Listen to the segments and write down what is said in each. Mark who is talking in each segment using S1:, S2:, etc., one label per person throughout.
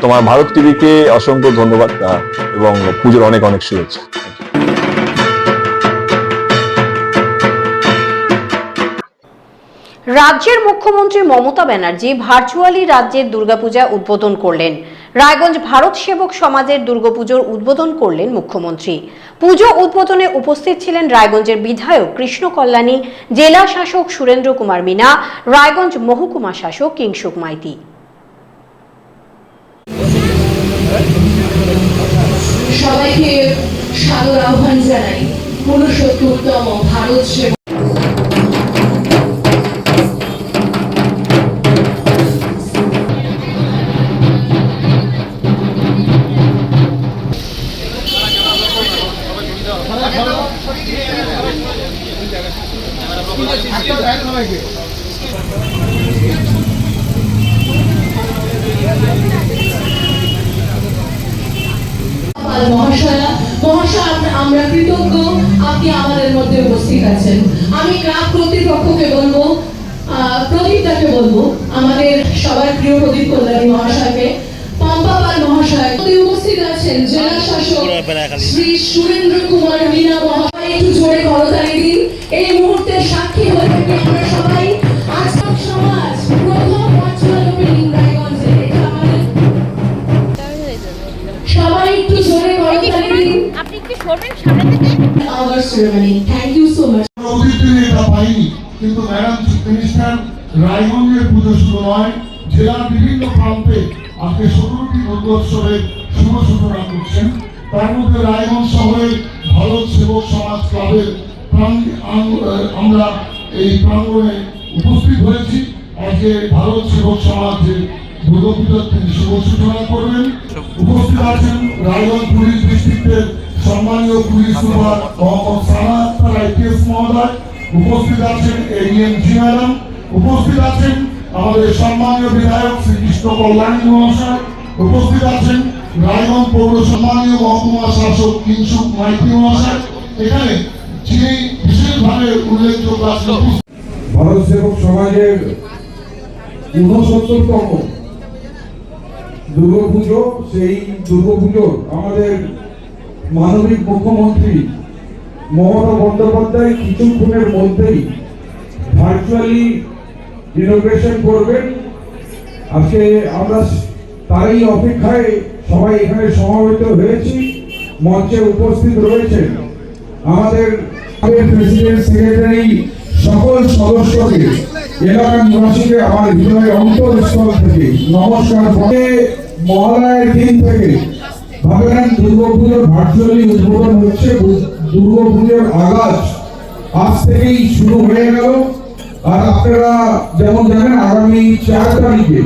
S1: তোমার ভারত টিভিকে অসংখ্য ধন্যবাদ এবং পুজোর অনেক অনেক শুভেচ্ছা।
S2: রাজ্যের মুখ্যমন্ত্রী মমতা ব্যানার্জি ভার্চুয়ালি রাজ্যের দুর্গাপূজা উদ্বোধন করলেন। রায়গঞ্জ ভারত সেবক সমাজের দুর্গাপুজোর উদ্বোধন করলেন মুখ্যমন্ত্রী। পুজো উদ্বোধনে উপস্থিত ছিলেন রায়গঞ্জের বিধায়ক কৃষ্ণ কল্যাণী, জেলা শাসক সুরেন্দ্র কুমার মিনা, রায়গঞ্জ মহকুমা শাসক কিংসুক মাইতি।
S3: সবাইকে সাদর আহ্বান জানাই। ঊনসত্তরতম ভারত সেবা পাল মহাশয়া। মহাশয় আমরা কৃতজ্ঞ। আপনি আমাদের মধ্যে উপস্থিত আছেন। আমি গ্রাম কর্তৃপক্ষকে বলব প্রদীপটাকে বলব, আমাদের সবার প্রিয় প্রদীপ কল্যাণী মহাশয়কে। সাক্ষী হয়ে
S4: রায়গঞ্জের পুজো শুরু হয় জেলার বিভিন্ন প্রান্তে আজকে সতেরোটি দুর্গোৎসবের শুভ সূচনা করছেন। তার মধ্যে রায়গঞ্জ শহরে ভারত সেবক সমাজ ক্লাবের আমরা এই প্রাঙ্গণে উপস্থিত হয়েছি। আজকে ভারত সেবক সমাজের দুর্গাপূজার তিনি শুভ সূচনা করবেন। উপস্থিত আছেন রায়গঞ্জ পুলিশ ডিস্ট্রিক্টের সম্মানীয় police super Mohammad Sana IPS মহোদয়। উপস্থিত আছেন এডিএম জি ম্যাডাম। উপস্থিত আছেন আমাদের সম্মানীয় বিধায়ক শ্রীকৃষ্ণ কল্যাণী মহাশয়, উপস্থিত আছেন রায়গঞ্জ পৌর সম্মানীয় মহকুমা শাসক কিংসুক মাইতি মহাশয়, এখানে যিনি বিশেষভাবে উল্লেখযোগ্য আছেন।
S5: ভারত সেবক সমাজের ঊনসত্তরতম দুর্গাপুজো, সেই দুর্গাপুজোর আমাদের মানবিক মুখ্যমন্ত্রী মমতা বন্দ্যোপাধ্যায় কিছুক্ষণের মধ্যেই ভার্চুয়ালি ইনোগ্রেশন করবেন। আজকে আমরা তারই অপেক্ষায় সবাই এখানে সমবেত হয়েছি, মঞ্চে উপস্থিত রয়েছেন আমাদের প্রেসিডেন্ট সেক্রেটারি সকল সদস্যকে, এলাকার নিবাসীকে আমার হৃদয়ের অন্তরস্থল থেকে নমস্কার পরে মহালয়ের দিন থেকে ভাবেন দুর্গাপুজোর ভার্চুয়ালি উদ্বোধন হচ্ছে দুর্গাপুজোর আগাজ আজ থেকেই শুরু হয়ে গেল। আর আপনারা যেমন জানেন, আগামী চার তারিখে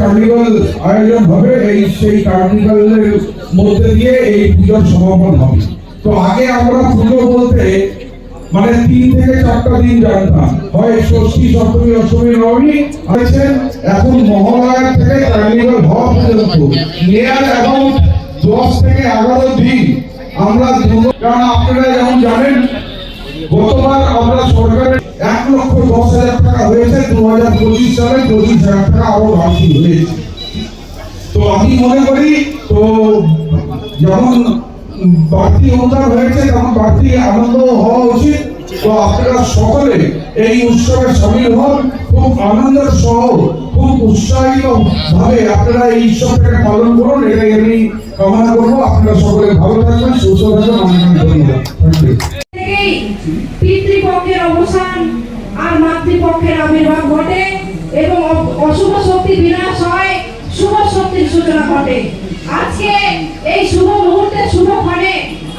S5: কার্নিভাল আয়োজন হবে। এই সেই কার্নিভালের মধ্যে দিয়ে এই পুজোর সমাপন হবে। তো আগে আমরা পুজো বলতে মানে তিন থেকে চারটা দিন জানতাম। হয় ষষ্ঠী, সপ্তমী, অষ্টমী, নবমী এখন থেকে কার্নিভাল হওয়া পর্যন্ত নিয়ার অ্যাবাউট দশ থেকে এগারো দিন। আমরা কারণ আপনারা যেমন জানেন, গতবার আমরা সরকারের লক্ষ দশ হাজার টাকা হয়েছে, দু হাজার পঁচিশ সালে পঁচিশ হাজার টাকা আরও বাড়তি হয়েছে। তো আমি মনে করি, তো যেমন বাড়তি অনুদান হয়েছে তেমন বাড়তি আনন্দ হওয়া উচিত। তো আপনারা সকলে এই উৎসবে সামিল হন, খুব আনন্দের সহ, খুব উৎসাহিত ভাবে আপনারা এই উৎসবটাকে পালন করুন, এটাই আমি কামনা করব। আপনারা সকলে ভালো থাকবেন, সুস্থ থাকবেন, অনেক
S3: পিতৃপক্ষের অবসান আর মাতৃপক্ষের আবির্ভাব ঘটে এবং অশুভ শক্তি বিনাশ হয়, শুভ শক্তির সূচনা ঘটে। আজকে এই শুভ মুহূর্তে শুভ ক্ষণে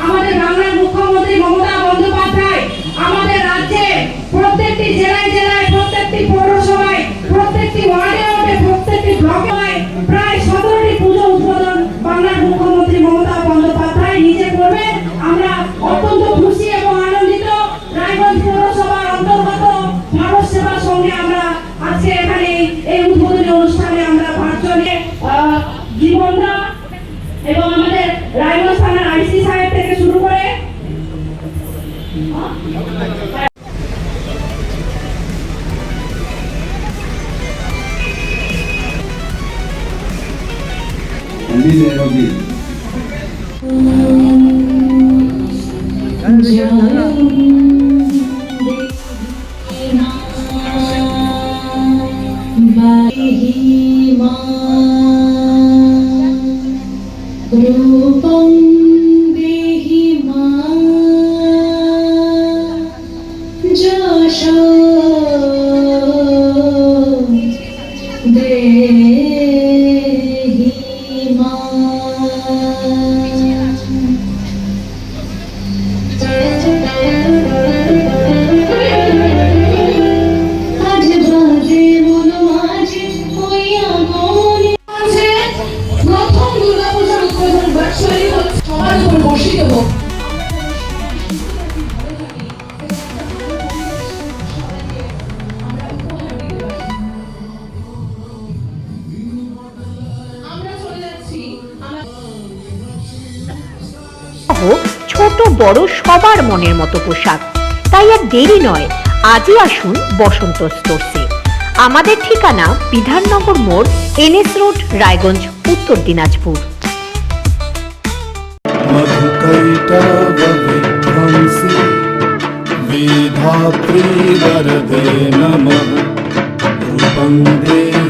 S3: আমাদের বাংলার মুখ্যমন্ত্রী মমতা বন্দ্যোপাধ্যায় আমাদের রাজ্যে প্রত্যেকটি জেলায় জেলায়, প্রত্যেকটি পৌরসভায়, প্রত্যেকটি ওয়ার্ডে ওয়ার্ডে, প্রত্যেকটি ব্লকে
S6: रूपं
S2: ছোট বড় সবার মনের মতো পোশাক তাই আর দেরি নয় আজই আসুন বসন্ত স্টোরসে আমাদের ঠিকানা বিধাননগর মোড় এনএস রোড রায়গঞ্জ উত্তর দিনাজপুর
S7: मधुकैटवविध्वंसि वेधात्री वरदे नमः रूपं देहि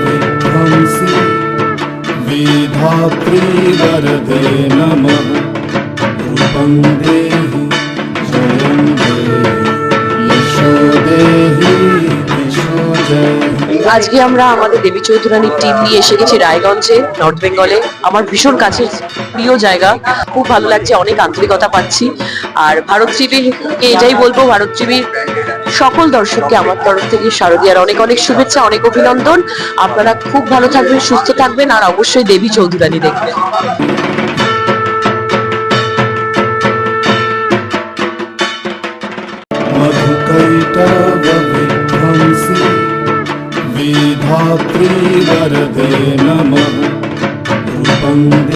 S7: वेधात्री वरदे नमः रूपं देहि जयं देहि यशो देहि यशो जयहि
S8: আজকে আমরা আমাদের দেবী চৌধুরানীর টিম নিয়ে এসে গেছি রায়গঞ্জে নর্থ বেঙ্গলে আমার ভীষণ কাছের প্রিয় জায়গা খুব ভালো লাগছে অনেক আন্তরিকতা পাচ্ছি আর ভারত টিভির এটাই বলবো ভারত টিভির সকল দর্শককে আমার তরফ থেকে শারদীয়ার অনেক অনেক শুভেচ্ছা অনেক অভিনন্দন আপনারা খুব ভালো থাকবেন সুস্থ থাকবেন আর অবশ্যই দেবী চৌধুরানী দেখবেন
S7: मधुकैटवविध्वंसि वेधात्री वरदे नमः रूपं